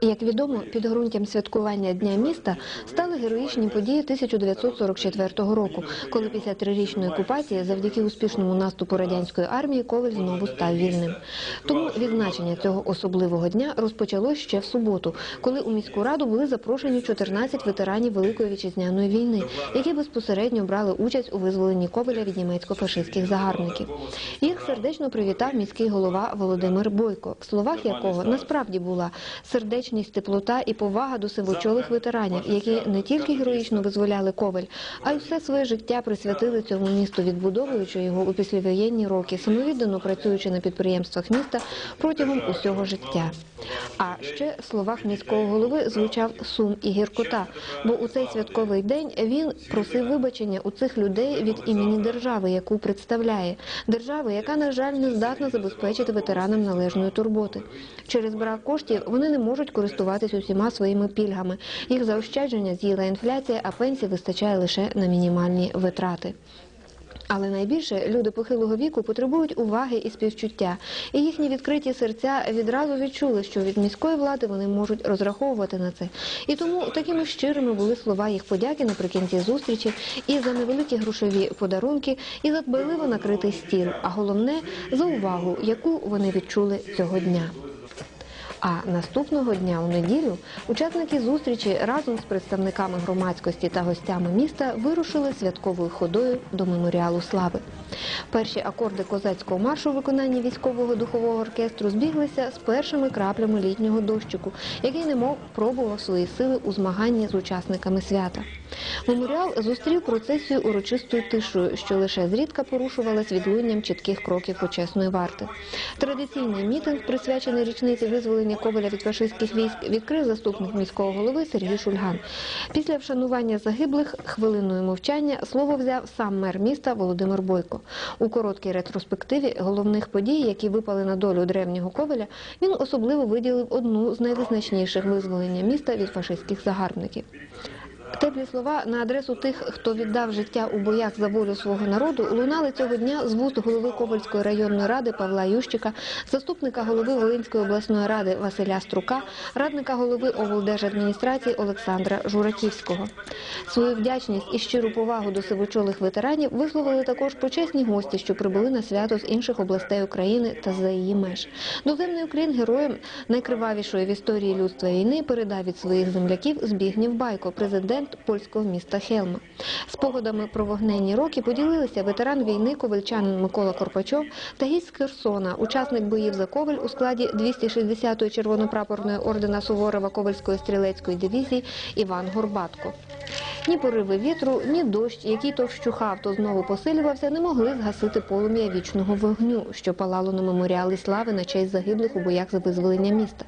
Як відомо, підґрунтям святкування Дня міста стали героїчні події 1944 року, коли після трирічної окупації, завдяки успішному наступу радянської армії, Ковель знову став вільним. Тому відзначення цього особливого дня розпочалось ще в суботу, коли у міську раду були запрошені 14 ветеранів Великої вітчизняної війни, які безпосередньо брали участь у визволенні Ковеля від німецько-фашистських загарбників. Їх сердечно привітав міський голова Володимир Бойко, в словах якого насправді була сердечність, теплота і повага до сивочолих ветеранів, які не тільки героїчно визволяли Ковель, а й все своє життя присвятили цьому місту, відбудовуючи його у післявоєнні роки, самовіддано працюючи на підприємствах міста протягом усього життя. А ще в словах міського голови звучав сум і гіркота, бо у цей святковий день він просив вибачення у цих людей від імені держави, яку представляє, держави, яка на жаль не здатна забезпечити ветеранам належної турботи. Через брак коштів вони не можуть користуватись усіма своїми пільгами. Їх заощадження з'їла інфляція, а пенсій вистачає лише на мінімальні витрати. Але найбільше люди похилого віку потребують уваги і співчуття, і їхні відкриті серця відразу відчули, що від міської влади вони можуть розраховувати на це. І тому такими щирими були слова їх подяки наприкінці зустрічі і за невеликі грошові подарунки, і за дбайливо накритий стіл. А головне за увагу, яку вони відчули цього дня. А наступного дня у неділю учасники зустрічі разом з представниками громадськості та гостями міста вирушили святковою ходою до меморіалу слави. Перші акорди козацького маршу у виконанні військового духового оркестру збіглися з першими краплями літнього дощику, який немов пробував свої сили у змаганні з учасниками свята. Меморіал зустрів процесію урочистою тишою, що лише зрідка порушувалась відлунням чітких кроків почесної варти. Традиційний мітинг, присвячений річниці визволення Коваля від фашистських військ, відкрив заступник міського голови Сергій Шульган. Після вшанування загиблих хвилиною мовчання слово взяв сам мер міста Володимир Бойко. У короткій ретроспективі головних подій, які випали на долю древнього Ковеля, він особливо виділив одну з найвизначніших визволення міста від фашистських загарбників. Теплі слова на адресу тих, хто віддав життя у боях за волю свого народу, лунали цього дня з вуст голови Ковальської районної ради Павла Ющика, заступника голови Волинської обласної ради Василя Струка, радника голови облдержадміністрації Олександра Журатівського. Свою вдячність і щиру повагу до сивочолих ветеранів висловили також почесні гості, що прибули на свято з інших областей України та за її меж. Доземний Уклін героям найкривавішої в історії людства війни передав від своїх земляків Збігнів Байко, президент польського міста Хелма. Спогадами про вогненні роки поділилися ветеран війни ковальчанин Микола Корпачов та гість Херсона, учасник боїв за Коваль у складі 260-ї червонопрапорної ордена Суворова Ковальської стрілецької дивізії Іван Горбатко. Ні пориви вітру, ні дощ, який то вщухав, то знову посилювався, не могли згасити полум'я вічного вогню, що палало на меморіалі слави на честь загиблих у боях за визволення міста.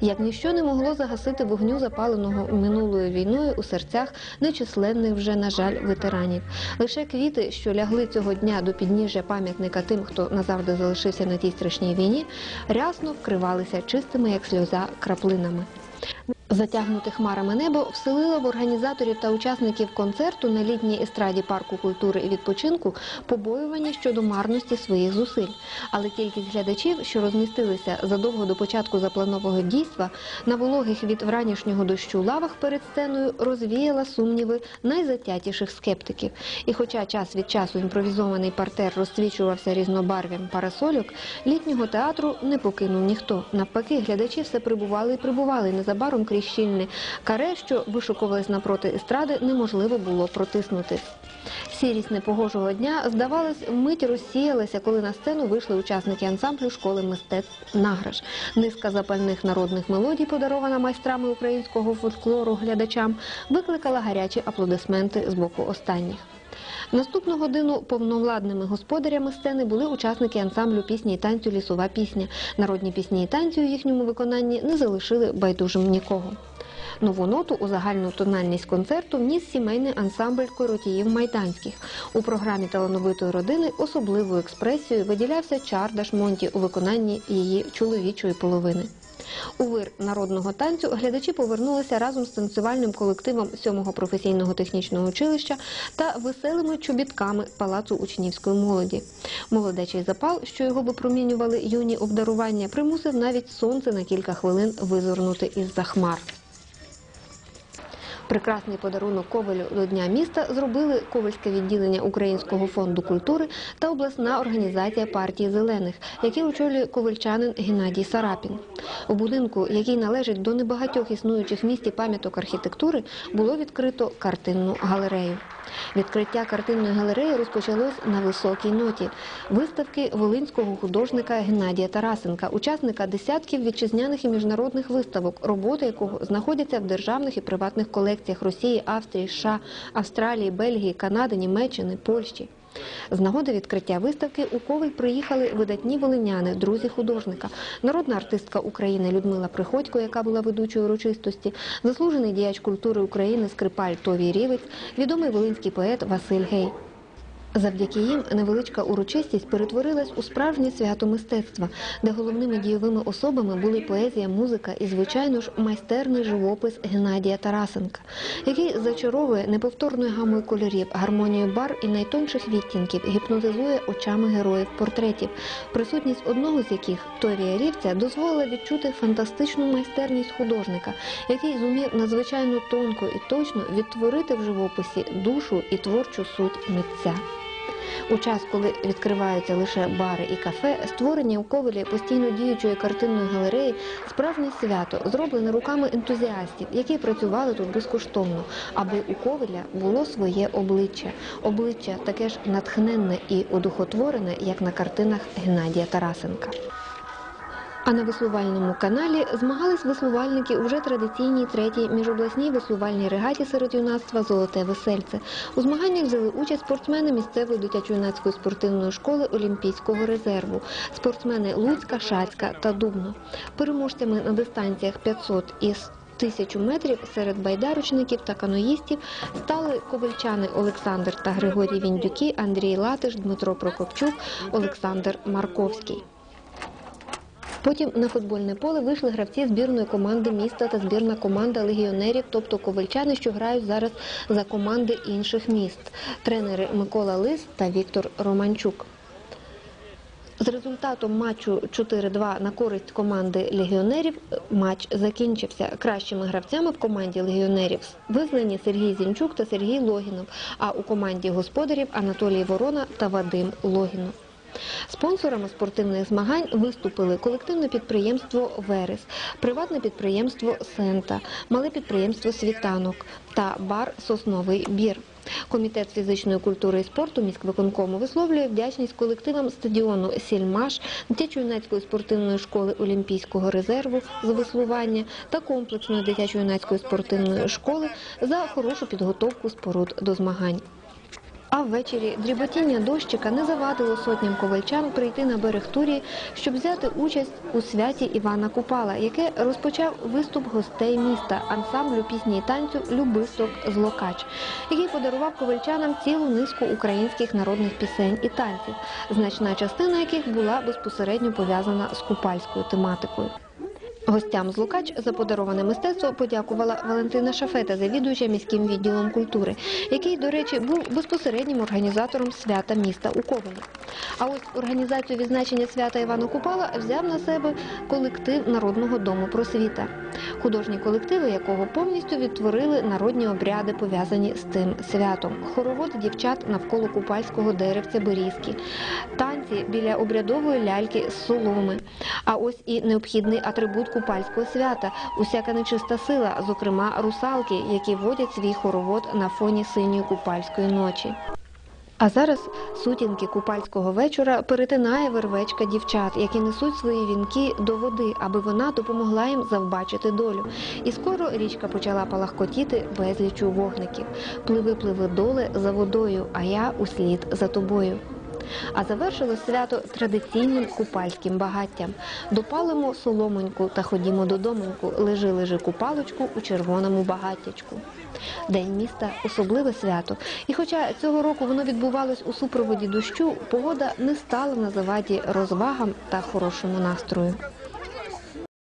Як ніщо не могло загасити вогню, запаленого минулою війною у серцях нечисленних вже, на жаль, ветеранів. Лише квіти, що лягли цього дня до підніжжя пам'ятника тим, хто назавжди залишився на тій страшній війні, рясно вкривалися чистими, як сльоза, краплинами. Затягнуте хмарами небо вселило в організаторів та учасників концерту на літній естраді парку культури і відпочинку побоювання щодо марності своїх зусиль. Але кількість глядачів, що розмістилися задовго до початку запланованого дійства, на вологих від вранішнього дощу лавах перед сценою розвіяла сумніви найзатятіших скептиків. І хоча час від часу імпровізований партер розсвічувався різнобарв'ям парасольок, літнього театру не покинув ніхто. Навпаки, глядачі все прибували і прибували. Незабаром крізь щільне каре, що вишукувались напроти естради, неможливо було протиснути. Сірість непогожого дня, здавалось, вмить розсіялася, коли на сцену вийшли учасники ансамблю школи мистецтв Награш. Низка запальних народних мелодій, подарована майстрами українського фольклору глядачам, викликала гарячі аплодисменти з боку останніх. Наступну годину повновладними господарями сцени були учасники ансамблю пісні і танцю Лісова пісня. Народні пісні і танці у їхньому виконанні не залишили байдужим нікого. Нову ноту у загальну тональність концерту вніс сімейний ансамбль коротіїв майданських. У програмі талановитої родини особливою експресією виділявся Чардаш Монті у виконанні її чоловічої половини. У вир народного танцю глядачі повернулися разом з танцювальним колективом 7-го професійного технічного училища та веселими чобітками палацу учнівської молоді. Молодечий запал, що його випромінювали юні обдарування, примусив навіть сонце на кілька хвилин визирнути із-за хмар. Прекрасний подарунок Ковелю до Дня міста зробили Ковельське відділення Українського фонду культури та обласна організація партії зелених, які очолює ковельчанин Геннадій Сарапін. У будинку, який належить до небагатьох існуючих в місті пам'яток архітектури, було відкрито картинну галерею. Відкриття картинної галереї розпочалось на високій ноті. Виставки волинського художника Геннадія Тарасенка, учасника десятків вітчизняних і міжнародних виставок, роботи якого знаходяться в державних і приватних колекціях Росії, Австрії, США, Австралії, Бельгії, Канади, Німеччини, Польщі. З нагоди відкриття виставки у Ковель приїхали видатні волиняни, друзі художника, народна артистка України Людмила Приходько, яка була ведучою урочистості, заслужений діяч культури України Скрипаль Товій Рівець, відомий волинський поет Василь Гей. Завдяки їм невеличка урочистість перетворилась у справжнє свято мистецтва, де головними дійовими особами були поезія, музика і, звичайно ж, майстерний живопис Геннадія Тарасенка, який зачаровує неповторною гамою кольорів, гармонією бар і найтонших відтінків, гіпнотизує очами героїв портретів, присутність одного з яких Торія Рівця дозволила відчути фантастичну майстерність художника, який зумів надзвичайно тонко і точно відтворити в живописі душу і творчу суть митця. У час, коли відкриваються лише бари і кафе, створення у Ковелі постійно діючої картинної галереї справжнє свято, зроблене руками ентузіастів, які працювали тут безкоштовно, аби у Ковеля було своє обличчя. Обличчя таке ж натхненне і одухотворене, як на картинах Геннадія Тарасенка. А на веслувальному каналі змагались веслувальники у вже традиційній третій міжобласній веслувальній регаті серед юнацтва Золоте весельце. У змаганнях взяли участь спортсмени місцевої дитячо-юнацької спортивної школи Олімпійського резерву, спортсмени Луцька, Шацька та Дубно. Переможцями на дистанціях 500 і Тисячу метрів серед байдарочників та каноїстів стали ковальчани Олександр та Григорій Віндюки, Андрій Латиш, Дмитро Прокопчук, Олександр Марковський. Потім на футбольне поле вийшли гравці збірної команди міста та збірна команда легіонерів, тобто ковальчани, що грають зараз за команди інших міст. Тренери Микола Лис та Віктор Романчук. З результатом матчу 4-2 на користь команди легіонерів матч закінчився. Кращими гравцями в команді легіонерів визнані Сергій Зінчук та Сергій Логінов, а у команді господарів Анатолій Ворона та Вадим Логінов. Спонсорами спортивних змагань виступили колективне підприємство Верес, приватне підприємство Сента, мале підприємство Світанок та бар Сосновий бір. Комітет фізичної культури і спорту міськвиконкому висловлює вдячність колективам стадіону Сільмаш, дитячо-юнацької спортивної школи Олімпійського резерву з веслування та комплексної дитячо-юнацької спортивної школи за хорошу підготовку споруд до змагань. А ввечері дріботіння дощика не завадило сотням ковальчан прийти на берег Турії, щоб взяти участь у святі Івана Купала, яке розпочав виступ гостей міста ансамблю пісні і танцю Любисток Злокач, який подарував ковальчанам цілу низку українських народних пісень і танців, значна частина яких була безпосередньо пов'язана з купальською тематикою. Гостям з Лукач за подароване мистецтво подякувала Валентина Шафета, завідуюча міським відділом культури, який, до речі, був безпосереднім організатором свята міста у Ковені. А ось організацію відзначення свята Івана Купала взяв на себе колектив Народного дому просвіта, художні колективи якого повністю відтворили народні обряди, пов'язані з цим святом. Хоровод дівчат навколо купальського деревця Берізки, танці біля обрядової ляльки з соломи. А ось і необхідний атрибут купальського свята усяка нечиста сила, зокрема русалки, які водять свій хоровод на фоні синьої купальської ночі. А зараз сутінки купальського вечора перетинає вервечка дівчат, які несуть свої вінки до води, аби вона допомогла їм завбачити долю. І скоро річка почала палахкотіти безлічу вогників. Пливи, пливи доле за водою, а я услід за тобою. А завершилось свято традиційним купальським багаттям. Допалимо соломоньку та ходімо додомоньку, лежи, лежи купалочку у червоному багаттячку. День міста особливе свято. І хоча цього року воно відбувалось у супроводі дощу, погода не стала на заваді розвагам та хорошому настрою.